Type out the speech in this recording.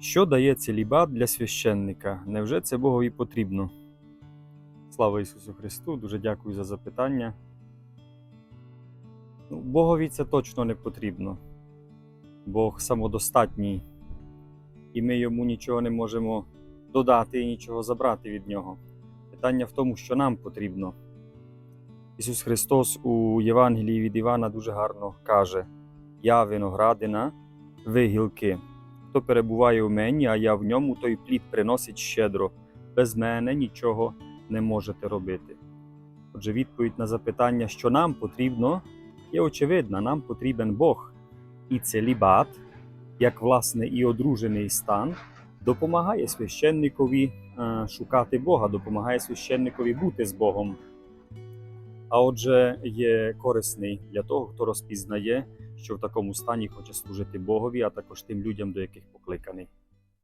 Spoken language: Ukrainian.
Що дає целібат для священника? Невже це Богові потрібно? Слава Ісусу Христу! Дуже дякую за запитання. Ну, Богові це точно не потрібно. Бог самодостатній, і ми йому нічого не можемо додати і нічого забрати від нього. Питання в тому, що нам потрібно. Ісус Христос у Євангелії від Івана дуже гарно каже: Я виноградина, ви гілки. Хто перебуває у мені, а я в ньому, той плід приносить щедро. Без мене нічого не можете робити. Отже, відповідь на запитання, що нам потрібно, є очевидна: нам потрібен Бог. І целібат, як власне і одружений стан, допомагає священникові е, шукати Бога, допомагає священникові бути з Богом. А отже, є корисний для того, хто розпізнає, що в такому стані хоче служити Богові, а також тим людям, до яких покликаний.